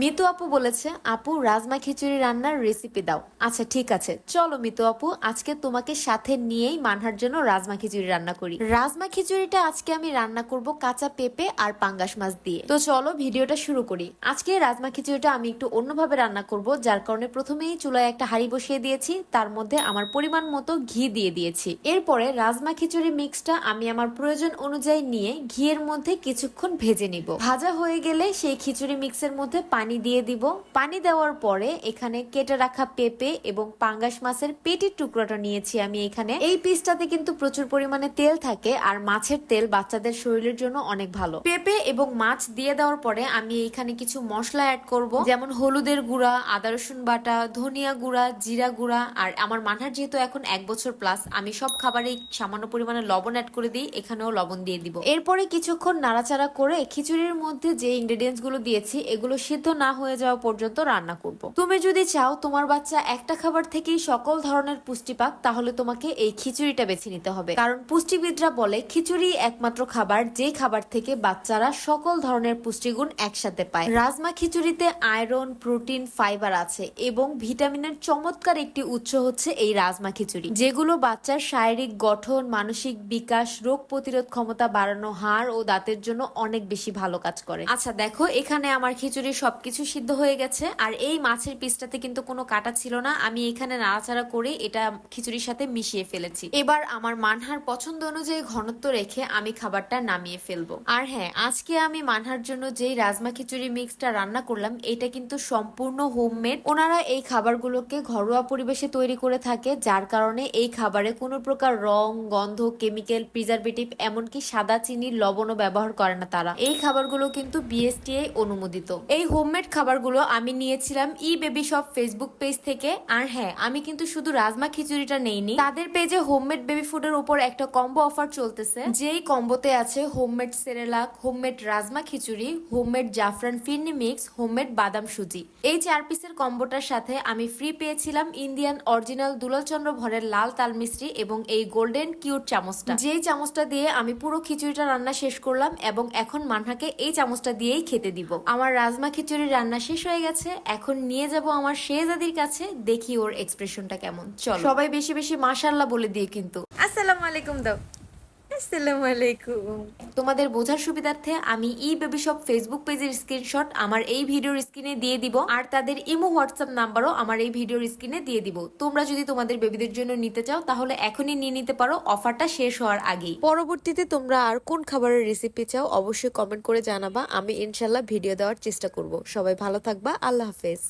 মিতু আপু বলেছে, আপু, রাজমা খিচুড়ি রান্নার রেসিপি দাও। আচ্ছা ঠিক আছে। চলো মিতু আপু, আজকে তোমাকে সাথে নিয়েই মানহার জন্য রাজমা খিচুড়ি রান্না করি। রাজমা খিচুড়িটা আজকে আমি রান্না করব কাঁচা পেঁপে আর পাঙ্গাস মাছ দিয়ে। তো চলো ভিডিওটা শুরু করি। আজকে রাজমা খিচুড়িটা আমি একটু অন্যভাবে রান্না করব, যার কারণে প্রথমেই চুলায় একটা হাঁড়ি বসিয়ে দিয়েছি, তার মধ্যে আমার পরিমাণ মতো ঘি দিয়ে দিয়েছি। এরপরে রাজমা খিচুড়ি মিক্সটা আমি আমার প্রয়োজন অনুযায়ী নিয়ে ঘিয়ের মধ্যে কিছুক্ষণ ভেজে নিব। ভাজা হয়ে গেলে সেই খিচুড়ি মিক্সের মধ্যে পানি দিয়ে দিব। পানি দেওয়ার পরে এখানে কেটে রাখা পেঁপে এবং পাঙ্গাস মাছের পেটির টুকরোটা নিয়েছি আমি এখানে। এই পিসটাতে কিন্তু প্রচুর পরিমাণে তেল থাকে আর মাছের তেল বাচ্চাদের শরীরের জন্য অনেক ভালো। পেঁপে এবং মাছ দিয়ে দেওয়ার পরে আমি এখানে কিছু মশলা অ্যাড করব। যেমন হলুদের গুঁড়া, আদা রসুন বাটা, ধনিয়া গুঁড়া, জিরা গুঁড়া আর আমার মানহার যেহেতু এখন এক বছর প্লাস আমি সব খাবারে সামান্য পরিমাণে লবণ অ্যাড করে দিই, এখানেও লবণ দিয়ে দিব। এরপরে কিছুক্ষণ নাড়াচাড়া করে খিচুড়ির মধ্যে যে ইনগ্রেডিয়েন্টসগুলো দিয়েছি, এগুলো সিদ্ধ না হয়ে যাওয়া পর্যন্ত রান্না করব। তুমি যদি চাও তোমার বাচ্চা একটা খাবার থেকেই সকল ধরনের পুষ্টি পাক, তাহলে তোমাকে এই খিচুড়িটা বেছে নিতে হবে। কারণ পুষ্টিবিদরা বলে, খিচুড়ি একমাত্র খাবার যে খাবার থেকে বাচ্চারা সকল ধরনের পুষ্টিগুণ একসাথে পায়। রাজমা খিচুড়িতে আয়রন, প্রোটিন, ফাইবার আছে এবং ভিটামিনের চমৎকার একটি উৎস হচ্ছে এই রাজমা খিচুড়ি, যেগুলো বাচ্চার শারীরিক গঠন, মানসিক বিকাশ, রোগ প্রতিরোধ ক্ষমতা বাড়ানো, হাড় ও দাঁতের জন্য অনেক বেশি ভালো কাজ করে। আচ্ছা দেখো এখানে আমার খিচুড়ি সবকিছু সিদ্ধ হয়ে গেছে, আর এই মাছের পিসটাতে কিন্তু কোনো কাটা ছিল না। আমি এখানে নাড়াচাড়া করে এটা খিচুড়ির সাথে মিশিয়ে ফেলেছি। এবার আমার মানহার পছন্দ অনুযায়ী ঘনত্ব রেখে আমি খাবারটা নামিয়ে ফেলব। আর হ্যাঁ আজকে আমি মানহার জন্য যেই রাজমা খিচুড়ি মিক্সটা রান্না করলাম, এটা কিন্তু সম্পূর্ণ হোমমেড। ওনারা এই খাবারগুলোকে ঘরোয়া পরিবেশে তৈরি করে থাকে, যার কারণে এই খাবারে কোনো প্রকার রং, গন্ধ, কেমিক্যাল, প্রিজারভেটিভ, এমনকি সাদা চিনির লবণও ব্যবহার করে না তারা। এই খাবারগুলো কিন্তু বিএসটিআই অনুমোদিত। এই হোমমেড খাবারগুলো আমি নিয়েছিলাম e baby shop Facebook page থেকে। আর হ্যাঁ আমি কিন্তু শুধু রাজমা খিচুড়িটা নেইনি, তাদের পেজে হোমমেড বেবি ফুডের উপর একটা কম্বো অফার চলতেছে। যেই কম্বোতে আছে homemade Cerelac homemade rajma khichuri, homemade জাফরান ফিরনি মিক্স হোমমেড বাদাম সুজি। এই চার পিসের কম্বোটার সাথে আমি ফ্রি পেয়েছিলাম ইন্ডিয়ান অরিজিনাল দুলালচন্দ্র ভরের লাল তাল মিষ্টি এবং এই গোল্ডেন কিউট চামচটা। যেই চামচটা দিয়ে আমি পুরো খিচুড়িটা রান্না শেষ করলাম এবং এখন মানহাকে এই চামচটা দিয়েই খেতে দিব। আমার রাজমা খিচুড়ি রান্না শেষ হয়ে গেছে। এখন নিয়ে যাব আমার শেহজাদির কাছে। দেখি ওর এক্সপ্রেশনটা কেমন। চল। সবাই বেশি বেশি মাশাল্লাহ বলে দিয়ে কিন্তু। আসসালামু আলাইকুম দাও। আসসালামু আলাইকুম। তোমাদের বোঝার সুবিধার্থে আমি ই বেবি শপ ফেসবুক পেজের স্ক্রিনশট আমার এই ভিডিওর স্ক্রিনে দিয়ে দিব আর তাদের ইমো হোয়াটসঅ্যাপ নাম্বারও আমার এই ভিডিওর স্ক্রিনে দিয়ে দিব। তোমরা যদি তোমাদের বেবিদের জন্য নিতে চাও তাহলে এখনই নিয়ে নিতে পারো অফারটা শেষ হওয়ার আগেই। পরবর্তীতে তোমরা আর কোন খাবারের রেসিপি চাও অবশ্যই কমেন্ট করে জানাবা আমি ইনশাল্লাহ ভিডিও দেওয়ার চেষ্টা করব। সবাই ভালো থাকবা আল্লাহ হাফেজ।